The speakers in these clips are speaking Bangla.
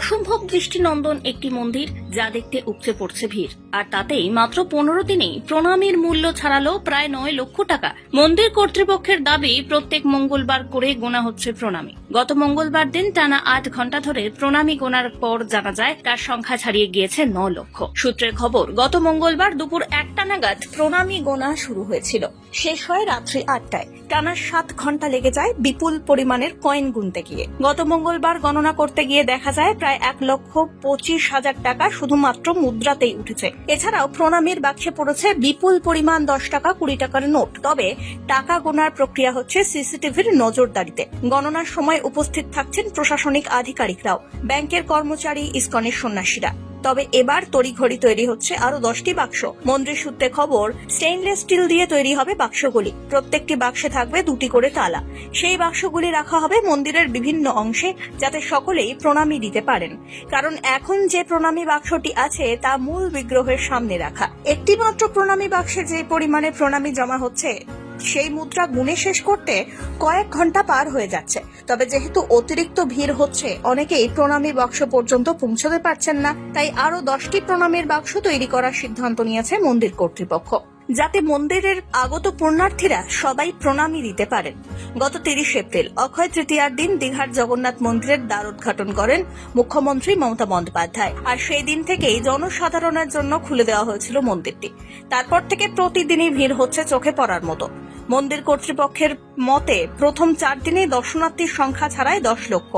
অসম্ভব দৃষ্টিনন্দন একটি মন্দির যা দেখতে উপচে পড়ছে ভিড়। আর তাতেই মাত্র পনেরো দিনেই প্রণামীর মূল্য ছাড়ালো প্রায় নয় লক্ষ টাকা। মন্দির কর্তৃপক্ষের দাবি, প্রত্যেক মঙ্গলবার করে গোনা হচ্ছে প্রণামী। গত মঙ্গলবার দিন টানা আট ঘণ্টা ধরে প্রণামী গোনার পর জানা যায়, তার সংখ্যা ছাড়িয়ে গিয়েছে ন লক্ষ। সূত্রের খবর, গত মঙ্গলবার দুপুর একটা নাগাদ প্রণামী গোনা শুরু হয়েছিল। শেষ হয় রাত্রি আটটায়। টানা সাত ঘণ্টা লেগে যায় বিপুল পরিমাণের কয়েন গুনতে গিয়ে। গত মঙ্গলবার গণনা করতে গিয়ে দেখা যায়, প্রায় এক লক্ষ পঁচিশ হাজার টাকা শুধুমাত্র মুদ্রাতেই উঠেছে। এছাড়াও প্রণামের বাক্সে পড়েছে, বিপুল পরিমাণ দশ টাকা, কুড়ি টাকার নোট। তবে টাকা গোনার প্রক্রিয়া হচ্ছে সিসিটিভির নজরদারিতে। গণনার সময় উপস্থিত থাকছেন প্রশাসনিক আধিকারিকরাও। ব্যাংকের কর্মচারী, ইস্কনের সন্ন্যাসীরা। তবে এবার তড়িঘড়ি তৈরি হচ্ছে আরও দশটি বাক্স। মন্দির সূত্রে খবর স্টেইনলেস স্টিল দিয়ে তৈরি হবে বাক্সগুলি। প্রত্যেকটি বাক্সে থাকবে দুটি করে তালা। সেই বাক্সগুলি রাখা হবে মন্দিরের বিভিন্ন অংশে, যাতে সকলেই প্রণামী দিতে পারেন। কারণ এখন যে প্রণামী বাক্সটি আছে, তা মূল বিগ্রহের সামনে রাখা। একটি মাত্র প্রণামী বাক্সে যে পরিমাণে প্রণামী জমা হচ্ছে সেই মুদ্রা গুনে শেষ করতে কয়েক ঘণ্টা পার হয়ে যাচ্ছে। তবে যেহেতু অতিরিক্ত ভিড় হচ্ছে, অনেকেই প্রণামী বাক্স পর্যন্ত পৌঁছতে পারছেন না। তাই আরও দশটি প্রণামীর বাক্স তৈরি করার সিদ্ধান্ত নিয়েছে মন্দির কর্তৃপক্ষ। যাতে মন্দিরের আগত পুণ্যার্থীরা সবাই প্রণামী দিতে পারেন। গত তিরিশ এপ্রিল, অক্ষয় তৃতীয়ার দিন দীঘার জগন্নাথ মন্দিরের দ্বার উদ্ঘাটন করেন মুখ্যমন্ত্রী মমতা বন্দ্যোপাধ্যায়। আর সেই দিন থেকেই জনসাধারণের জন্য খুলে দেওয়া হয়েছিল মন্দিরটি। তারপর থেকে প্রতিদিনই ভিড় হচ্ছে চোখে পড়ার মতো। মন্দির কর্তৃপক্ষের মতে, প্রথম চার দিনেই দর্শনার্থীর সংখ্যা ছাড়াই দশ লক্ষ।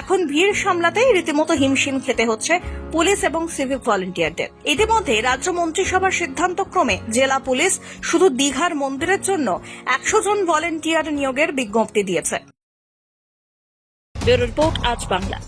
এখন ভিড় সামলাতেই রীতিমতো হিমশিম খেতে হচ্ছে পুলিশ এবং সিভিক ভলেন্টিয়ারদের। ইতিমধ্যে রাজ্য মন্ত্রিসভার সিদ্ধান্ত ক্রমে জেলা পুলিশ শুধু দীঘার মন্দিরের জন্য একশো জন ভলেন্টিয়ার নিয়োগের বিজ্ঞপ্তি দিয়েছে। রিপোর্ট আজ বাংলা।